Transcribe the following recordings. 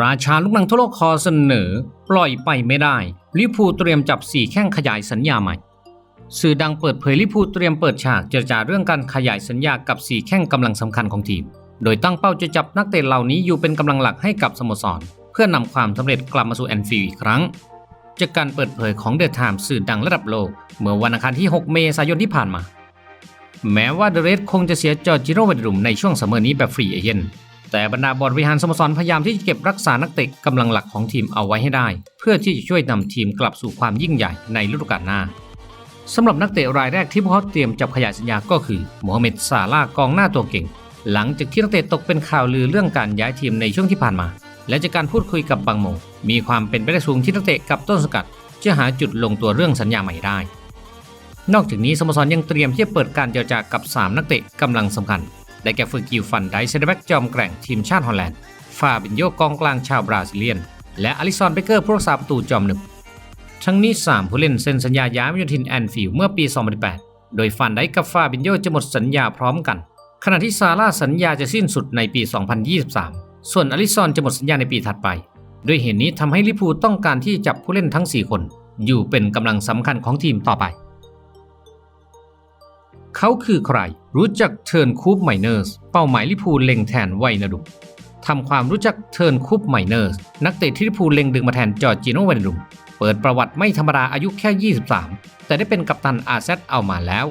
ราชาลูกหนังทั่วโลกคอเสนอ ปล่อยไปไม่ได้ ลิพูเตรียมจับสี่แข้งขยายสัญญาใหม่ สื่อดังเปิดเผยลิพูเตรียมเปิดฉากเจรจาเรื่องการขยายสัญญากับสี่แข้งกำลังสำคัญของทีม โดยตั้งเป้าจะจับนักเตะเหล่านี้อยู่เป็นกำลังหลักให้กับสโมสร เพื่อนำความสำเร็จกลับมาสู่แอนฟิลด์อีกครั้ง จากการเปิดเผยของเดอะไทม์สื่อดังระดับโลก เมื่อวันอังคารที่ 6 เมษายนที่ผ่านมา แม้ว่าเดเรสคงจะเสียจอร์จิโรเวดรุมในช่วงซัมอนี้แบบฟรีเอเจนต์ แต่บรรดาบอร์ดบริหารสโมสรพยายามที่จะเก็บรักษานักเตะกำลังหลักของทีมเอาไว้ให้ได้ เพื่อที่จะช่วยนำทีมกลับสู่ความยิ่งใหญ่ในฤดูกาลหน้าสำหรับนักเตะรายแรกที่พวกเขาเตรียมจับขยายสัญญาก็คือโมฮัมเหม็ดซาลากองหน้าตัวเก่ง หลังจากที่นักเตะตกเป็นข่าวลือเรื่องการย้ายทีมในช่วงที่ผ่านมา และจากการพูดคุยกับบางโมมีความเป็นไปได้สูงที่นักเตะกับต้นสกัด จะหาจุดลงตัวเรื่องสัญญาใหม่ได้ นอกจากนี้สโมสรยังเตรียมที่จะเปิดการเจรจากับ 3 นักเตะกำลังสำคัญ ได้แก่ฟอร์กิลฟันไดเซนเตอร์แบ็กจอมแกร่งทีมชาติฮอลแลนด์ ฟาบินโยกองกลางชาวบราซิเลียน และอลิซอนเบเกอร์ผู้รักษาประตูจอมหนึ่ง ทั้งนี้ 3 ผู้เล่นเซ็นสัญญาย้ายมาอยู่ทีมแอนฟิลด์เมื่อปี 2018 โดยฟันไดกับฟาบินโยจะหมดสัญญาพร้อมกัน ขณะที่ซาร่าสัญญาจะสิ้นสุดในปี 2023 ส่วนอลิซอนจะหมดสัญญาในปีถัดไป ด้วยเหตุนนี้ทำให้ลิพูต้องการที่จะจับผู้เล่นทั้ง 4 คน อยู่เป็นกำลังสำคัญของทีมต่อไป เขาคือใคร รู้จักเทิร์นคูปไมเนอร์สเป้าหมายลิพูลเล็งแทนไวนาดุมทำความรู้จักเทิร์นคูปไมเนอร์สนักเตะที่ลิพูลเล็งดึงมาแทนจอร์จิโนไวนาดุมเปิดประวัติไม่ธรรมดาอายุแค่ 23 แต่ได้เป็นกัปตันอาเซตเอามาแล้ว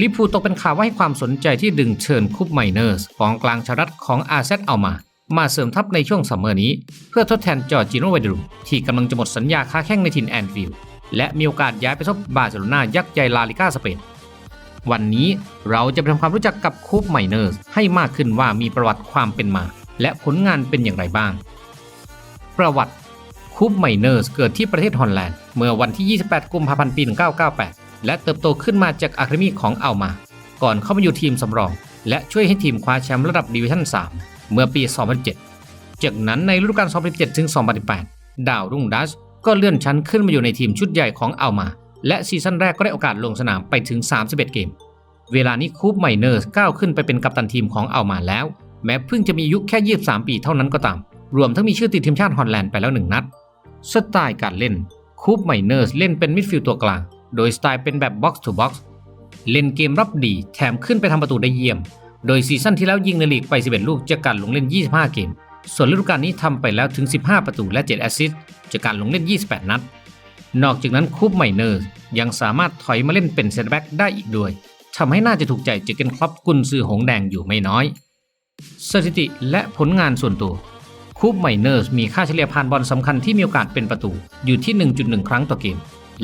ลิพูลตกเป็นข่าวว่าให้ความสนใจที่ดึงเชิญคูปไมเนอร์สกองกลางชารัฐของอาเซตเอามา มาเสริมทัพในช่วงซัมเมอร์นี้ เพื่อทดแทนจอร์จิโนไวนาดุมที่กำลังจะหมดสัญญาค้าแข้งในทีมแอนฟิลด์และมีโอกาสย้ายไปซบบาร์เซโลนายักษ์ใหญ่ลาลิก้าสเปน วันนี้เราจะไปทำความรู้จักกับคูปไมเนอร์สให้มากขึ้นว่ามีประวัติความเป็นมา และผลงานเป็นอย่างไรบ้าง ประวัติคูปไมเนอร์สเกิดที่ประเทศฮอลแลนด์ เมื่อวันที่ 28 กุมภาพันธ์ปี 1998 และเติบโตขึ้นมาจากอะคาเดมีของอัลมา ก่อนเข้ามาอยู่ทีมสำรอง และช่วยให้ทีมคว้าแชมป์ระดับดิวิชั่น 3 เมื่อปี 2007 จากนั้นในฤดูกาล 2017 ถึง 2018 ดาวรุ่งดัชก็เลื่อนชั้นขึ้นมาอยู่ในทีมชุดใหญ่ของอัลมา และซีซั่นแรกก็ได้โอกาสลงสนามไปถึง 31 เกม เวลานี้คูปไมเนอร์สก้าวขึ้นไปเป็นกัปตันทีมของอัลมาแล้ว แม้เพิ่งจะมีอายุแค่ 23 ปีเท่านั้นก็ตาม รวมทั้งมีชื่อติดทีมชาติฮอลแลนด์ไปแล้วหนึ่งนัด สไตล์การเล่นคูปไมเนอร์สเล่นเป็นมิดฟิลด์ตัวกลาง โดยสไตล์เป็นแบบบ็อกซ์ทูบ็อกซ์เล่นเกมรับดี แถมขึ้นไปทำประตูได้เยี่ยม โดยซีซั่นที่แล้วยิงในลีกไป 11 ลูกจากการลงเล่น 25 เกม ส่วนฤดูกาลนี้ทำไปแล้วถึง 15 ประตูและ 7 แอสซิสต์จากการลงเล่น 28 นัด นอกจากนั้นคูปไมเนอร์ยังสามารถถอยมาเล่นเป็นเซนเตแบ็กได้อีกด้วยทำให้น่าจะถูกใจเจเกนคล็อปกุนซือหงแดงอยู่ไม่น้อย สถิติและผลงานส่วนตัวคูปไมเนอร์มีค่าเฉลี่ยผ่านบอลสำคัญที่มีโอกาสเป็นประตูอยู่ที่ 1.1 ครั้งต่อเกม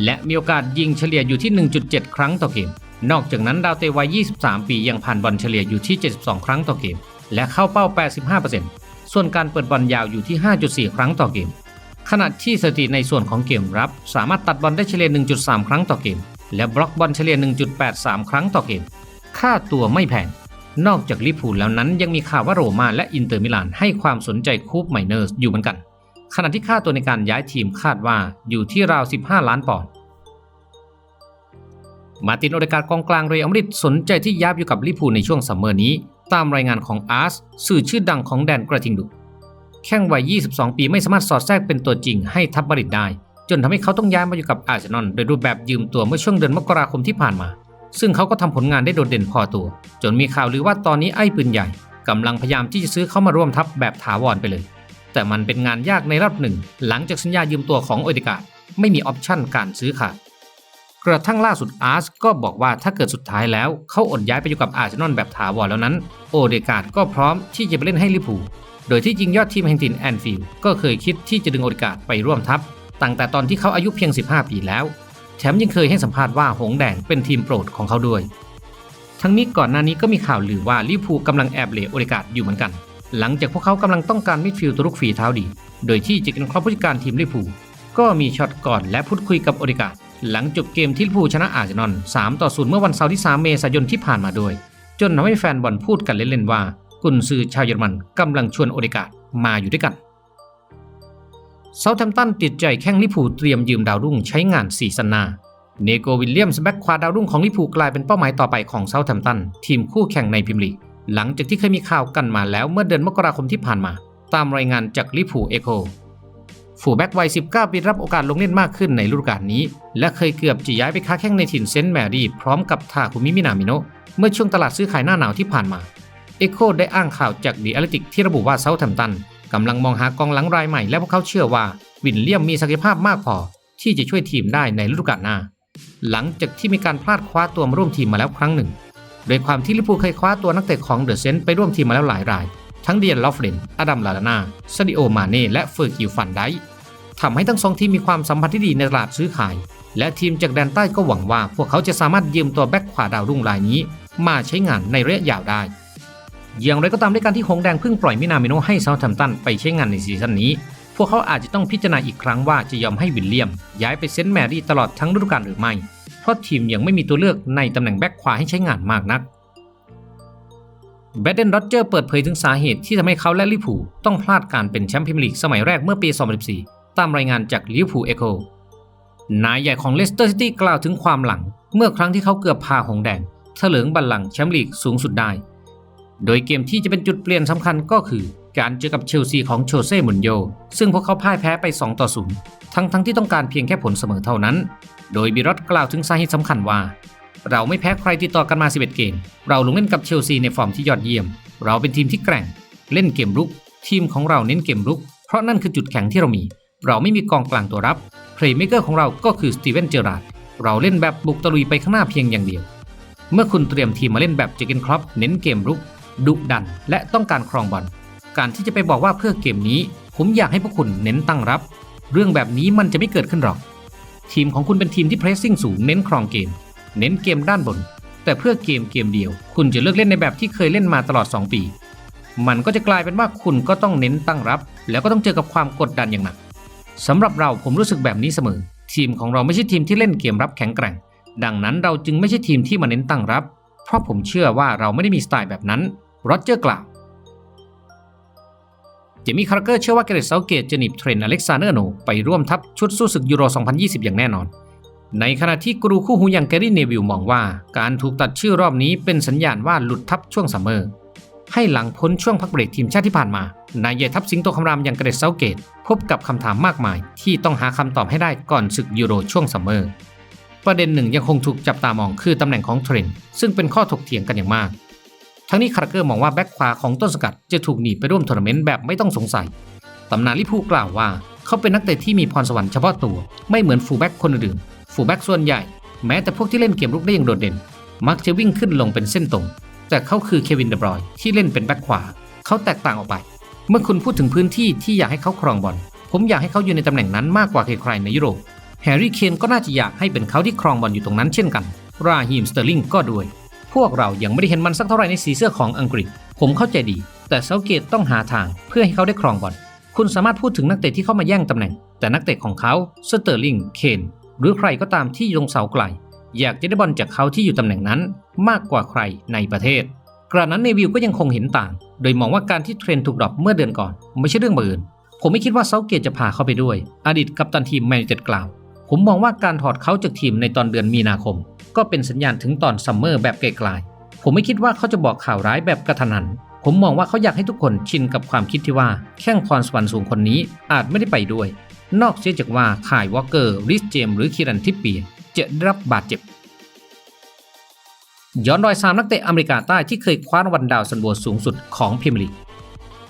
และมีโอกาสยิงเฉลี่ยอยู่ที่ 1.7 ครั้งต่อเกม นอกจากนั้นดาวเตวัย 23 ปียังผ่านบอลเฉลี่ยอยู่ที่ 72 ครั้งต่อเกม และเข้าเป้า 85%ส่วนการเปิดบอลยาวอยู่ที่ 5.4 ครั้งต่อเกม ขณะที่สถิติในส่วนของเกมรับ สามารถตัดบอลได้เฉลี่ย 1.3 ครั้งต่อเกม และบล็อกบอลเฉลี่ย 1.83 ครั้งต่อเกม ค่าตัวไม่แพง นอกจากลิเวอร์พูลแล้วนั้นยังมีข่าวว่าโรม่าและอินเตอร์มิลานให้ความสนใจคูปไมเนอร์สอยู่เหมือนกัน ขณะที่ค่าตัวในการย้ายทีมคาดว่าอยู่ที่ราว 15 ล้านปอนด์มาตินโอเดการ์ดกองกลางเรอัลมาดริดสนใจที่ย้ายอยู่กับลิเวอร์พูลในช่วงซัมเมอร์นี้ ตามรายงานของอาร์สสื่อชื่อดังของแดนกระทิงดุ แข้งวัย 22 ปีไม่สามารถสอดแทรกเป็นตัวจริงให้ทัพมาดริดได้ จนทำให้เขาต้องย้ายมาอยู่กับอาร์เซนอลโดยรูปแบบยืมตัวเมื่อช่วงเดือนมกราคมที่ผ่านมา ซึ่งเขาก็ทำผลงานได้โดดเด่นพอตัว จนมีข่าวลือว่าตอนนี้ไอ้ปืนใหญ่กำลังพยายามที่จะซื้อเขามาร่วมทัพแบบถาวรไปเลย แต่มันเป็นงานยากในรอบหนึ่ง หลังจากสัญญายืมตัวของโอเดกาดไม่มีออปชั่นการซื้อขาดกระทั่งล่าสุดอาร์สก็บอกว่าถ้าเกิดสุดท้ายแล้วเขาอดย้ายไปอยู่กับอาร์เซนอลแบบถาวรแล้วนั้น โอเดกาดก็พร้อมที่จะไปเล่นให้ลิเวอร์พูล โดยที่จริงยอดทีมแห่งถิ่นแอนฟิลด์ก็เคยคิดที่จะดึงโอการ์ไปร่วมทัพตั้งแต่ตอนที่เขาอายุเพียง 15 ปีแล้ว แถมยังเคยให้สัมภาษณ์ว่าหงแดงเป็นทีมโปรดของเขาด้วย ทั้งนี้ก่อนหน้านี้ก็มีข่าวลือว่าลิพูกำลังแอบเหลโอการ์อยู่เหมือนกัน หลังจากพวกเขากำลังต้องการมิดฟิลด์ตัวลูกฝีเท้าดี โดยที่จเกนครอปผู้จัดการทีมลิพูก็มีช็อตก่อนและพูดคุยกับโอการ์หลังจบเกมที่ลิพูชนะอาร์เซนอล3ต่อ0เมื่อวันเสาร์ที่ 3 เมษายนที่ผ่านมาด้วย จนทำให้แฟนบอลพูดกันเล่นๆว่า กุนซือชาวเยอรมันกำลังชวนโอเดการ์ดมาอยู่ด้วยกันเซาท์แฮมป์ตันติดใจแข้งลิพูเตรียมยืมดาวรุ่งใช้งานซีซั่นนา เนโกวิลเลียมส์แบ็กควาดาวรุ่งของลิพูกลายเป็นเป้าหมายต่อไปของเซาท์แฮมป์ตันทีมคู่แข่งในพรีเมียร์ลีหลังจากที่เคยมีข่าวกันมาแล้วเมื่อเดือนมกราคมที่ผ่านมา ตามรายงานจากลิพูเอโคฟูแบ็กวัย 19 ปีรับโอกาสลงเล่นมากขึ้นในฤดูกาลนี้ และเคยเกือบจะย้ายไปค้าแข้งในถิ่นเซนต์แมรี่พร้อมกับทาคุมิมินามิโนเมื่อช่วงตลาดซื้อขายหน้าหนาวที่ผ่านมา เอโคได้อ้างข่าวจากดี a อ l ติกที่ระบุว่าเซาท์แฮมตันกำลังมองหากองหลังรายใหม่ และพวกเขาเชื่อว่าวินเลียมมีศักยภาพมากพอ ที่จะช่วยทีมได้ในฤดูกาลหน้า หลังจากที่มีการพลาดคว้าตัวมาร่วมทีมมาแล้วครั้งหนึ่ง โดยความที่ลิเวอร์พูลเคยคว้าตัวนักเตะของเดอะเซนต์ไปร่วมทีมมาแล้วหลายราย ทั้งเดียนลอฟเรนอดัมลาลานาซาดิโอมาเน่และเฟอร์กิลฟันไดทำให้ทั้งสองทีมมีความสัมพันธ์ที่ดีในตลาดซื้อขาย และทีมจากแดนใต้ก็หวังว่า พวกเขาจะสามารถยืมตัวแบ็คขวาดาวรุ่งรายนี้ มาใช้งานในระยะยาวได้ อย่างไรก็ตามด้วยการที่หงแดงเพิ่งปล่อยมินามิโนให้เซาท์แฮมป์ตันไปใช้งานในซีซั่นนี้ พวกเขาอาจจะต้องพิจารณาอีกครั้งว่าจะยอมให้วิลเลียม ย้ายไปเซนต์แมรี่ตลอดทั้งฤดูกาลหรือไม่ เพราะทีมยังไม่มีตัวเลือกในตำแหน่งแบ็คขวาให้ใช้งานมากนักแบดเดนโรเจอร์เปิดเผยถึงสาเหตุที่ทำให้เขาและลิผูต้องพลาดการเป็นแชมป์พรีเมียร์ลีกสมัยแรกเมื่อปี 2014 ตามรายงานจากลิผูเอโคนายใหญ่ของเลสเตอร์ซิตี้กล่าวถึงความหลัง เมื่อครั้งที่เขาเกือบพาหงแดงเถลิงบัลลังก์แชมป์ลีกสูงสุดได้ โดยเกมที่จะเป็นจุดเปลี่ยนสำคัญก็คือ การเจอกับเชลซีของโชเซ่มุนโย ซึ่งพวกเขาพ่ายแพ้ไป 2 ต่อ 0 ทั้งทั้งที่ต้องการเพียงแค่ผลเสมอเท่านั้น โดยบิรอตกล่าวถึงสาเหตุสำคัญว่า เราไม่แพ้ใครติดต่อกันมา 11 เกม เราลงเล่นกับเชลซีในฟอร์มที่ยอดเยี่ยม เราเป็นทีมที่แกร่ง เล่นเกมรุก ทีมของเราเน้นเกมรุก เพราะนั่นคือจุดแข็งที่เรามี เราไม่มีกองกลางตัวรับ เพลย์เมเกอร์ของเราก็คือสตีเวนเจอราร์ด เราเล่นแบบบุกตะลุยไปข้างหน้าเพียงอย่างเดียว เมื่อคุณเตรียมทีมมาเล่นแบบเจเกนครอปเน้นเกมรุก ดุดัน และต้องการครองบอลการที่จะไปบอกว่าเพื่อเกมนี้ ผมอยากให้พวกคุณเน้นตั้งรับ เรื่องแบบนี้มันจะไม่เกิดขึ้นหรอก ทีมของคุณเป็นทีมที่เพรสซิ่งสูงเน้นครองเกม เน้นเกมด้านบน แต่เพื่อเกมเกมเดียว คุณจะเลือกเล่นในแบบที่เคยเล่นมาตลอด 2 ปี มันก็จะกลายเป็นว่าคุณก็ต้องเน้นตั้งรับ แล้วก็ต้องเจอกับความกดดันอย่างหนักสำหรับเราผมรู้สึกแบบนี้เสมอ ทีมของเราไม่ใช่ทีมที่เล่นเกมรับแข็งแกร่ง ดังนั้นเราจึงไม่ใช่ทีมที่มาเน้นตั้งรับ เพราะผมเชื่อว่าเราไม่ได้มีสไตล์แบบนั้น โรเจอร์กล่าวเจมี่คาร์เกอร์เชื่อว่าเกเรตเซาเกตจะหนีบเทรนด์อเล็กซานเดอร์โนไปร่วมทัพชุดสู้ศึกยูโร 2020 อย่างแน่นอน ในขณะที่กรูคู่หูอย่างแกรี่เนวิลมองว่า การถูกตัดชื่อรอบนี้เป็นสัญญาณว่าหลุดทัพช่วงซัมเมอร์ให้หลังพ้นช่วงพักเบรกทีมชาติที่ผ่านมา นายใหญ่ทัพสิงโตคำรามอย่างเกรตเซาเกต พบกับคำถามมากมาย ที่ต้องหาคำตอบให้ได้ก่อนศึกยูโรช่วงซัมเมอร์ ประเด็นหนึ่งยังคงถูกจับตามองคือตำแหน่งของเทรนด์ซึ่งเป็นข้อถกเถียงกันอย่างมาก ทั้งนี้คาร์เกอร์มองว่าแบ็คขวาของต้นสกัดจะถูกหนีไปร่วมทัวร์นาเมนต์แบบไม่ต้องสงสัย ตำนานลิพูกล่าวว่า เขาเป็นนักเตะที่มีพรสวรรค์เฉพาะตัว ไม่เหมือนฟูลแบ็กคนอื่นๆฟูลแบ็กส่วนใหญ่ แม้แต่พวกที่เล่นเกมรุกได้อย่างโดดเด่น มักจะวิ่งขึ้นลงเป็นเส้นตรง แต่เขาคือเควินเดบรอยที่เล่นเป็นแบ็คขวา เขาแตกต่างออกไป เมื่อคุณพูดถึงพื้นที่ที่อยากให้เขาครองบอล ผมอยากให้เขาอยู่ในตำแหน่งนั้นมากกว่าใครในยุโรป แฮร์รี่เคนก็น่าจะอยากให้เป็นเขาที่ครองบอลอยู่ตรงนั้นเช่นกัน ราฮีมสเตอร์ลิงก็ด้วย พวกเรายังไม่ได้เห็นมันสักเท่าไหร่ในสีเสื้อของอังกฤษ ผมเข้าใจดี แต่เซาเกตต้องหาทางเพื่อให้เขาได้ครองบอลคุณสามารถพูดถึงนักเตะที่เข้ามาแย่งตำแหน่ง แต่นักเตะของเขาสเตอร์ลิงเคนหรือใครก็ตามที่ลงเสาไกล อยากจะได้บอลจากเขาที่อยู่ตำแหน่งนั้น มากกว่าใครในประเทศ กระนั้นเนวิลก็ยังคงเห็นต่าง โดยมองว่าการที่เทรนถูกดรอปเมื่อเดือนก่อน ไม่ใช่เรื่องบังเอิญผมไม่คิดว่าเซาเกตจะพาเขาไปด้วย อดีตกัปตันทีมแมนเต็ดกล่าว ผมมองว่าการถอดเขาจากทีมในตอนเดือนมีนาคม ก็เป็นสัญญาณถึงตอนซัมเมอร์แบบไกลๆผมไม่คิดว่าเขาจะบอกข่าวร้ายแบบกระทันหัน ผมมองว่าเขาอยากให้ทุกคนชินกับความคิดที่ว่าแข้งพรสวรรค์สูงคนนี้อาจไม่ได้ไปด้วย นอกเสียจากว่าข่ายวอลเกอร์ริสเจมหรือคิรันทิปเปียจะได้รับบาดเจ็บย้อนรอยสามนักเตะอเมริกาใต้ที่เคยคว้ารางวัลดาวซันโวสูงสุดของพรีเมียร์ลีก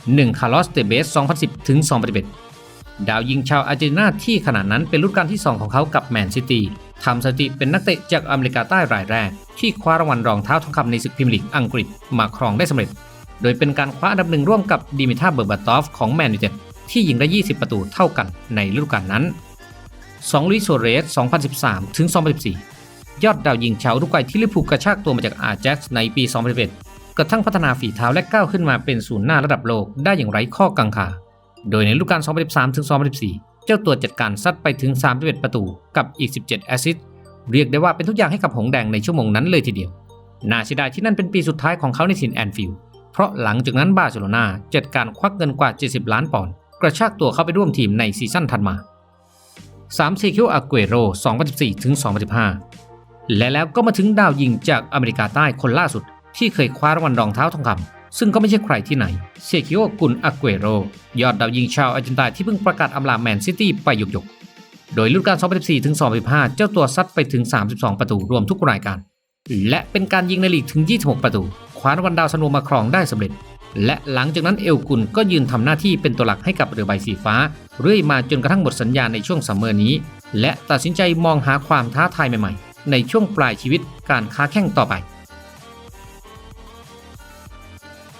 1. คาร์ลอส เตเบส 2010 ถึง 2011 ดาวยิงชาวอาร์เจนตินาที่ขณะนั้นเป็นรุ่นการที่ 2 ของเขากับแมนซิตี้ทำสถิติเป็นนักเตะจากอเมริกาใต้รายแรก ที่คว้ารางวัลรองเท้าทองคำในศึกพรีเมียร์ลีกอังกฤษมาครองได้สำเร็จ โดยเป็นการคว้าอันดับหนึ่งร่วมกับดิมิทาเบอร์บาตอฟของแมนยูเต็ดที่ยิงได้ 20 ประตูเท่ากันในฤดูกาลนั้น2ลุยโซเรส 2013 ถึง 2014 ยอดดาวยิงชาวอุรุกวัยที่ลิพูกระชากตัวมาจากอาร์แจ็คส์ในปี 2011กระทั่งพัฒนาฝีเท้าและก้าวขึ้นมาเป็นศูนย์หน้าระดับโลกได้อย่างไร้ข้อกังขา โดยในฤดูกาล2013ถึง2014 เจ้าตัวจัดการซัดไปถึง 31 ประตูกับอีก 17 แอสซิสต์เรียกได้ว่าเป็นทุกอย่างให้กับหงแดงในชั่วโมงนั้นเลยทีเดียว น่าเสียดายที่นั่นเป็นปีสุดท้ายของเขาในถิ่นแอนฟิลด์เพราะหลังจากนั้นบาร์เซโลนาจัดการควักเงินกว่า 70 ล้านปอนด์กระชากตัวเข้าไปร่วมทีมในซีซั่นถัดมา3เซคิวอาเกโร2014ถึง2015 และแล้วก็มาถึงดาวยิงจากอเมริกาใต้คนล่าสุดที่เคยคว้ารางวัลรองเท้าทองคำ ซึ่งก็ไม่ใช่ใครที่ไหนเซคิโอกุนอาเกโร ยอดดาวยิงชาวอาร์เจนตินาที่เพิ่งประกาศอำลาแมนซิตี้ไปหยกๆ โดยฤดูกาล 2014 ถึง 2015 เจ้าตัวซัดไปถึง 32 ประตูรวมทุกรายการ และเป็นการยิงในลีกถึง 26 ประตู คว้ารางวันดาวซันโวมาครองได้สำเร็จ และหลังจากนั้นเอลกุนก็ยืนทำหน้าที่เป็นตัวหลักให้กับเรือใบสีฟ้า เรื่อยมาจนกระทั่งหมดสัญญาในช่วงซัมเมอร์นี้ และตัดสินใจมองหาความท้าทายใหม่ๆ ในช่วงปลายชีวิตการค้าแข่งต่อไป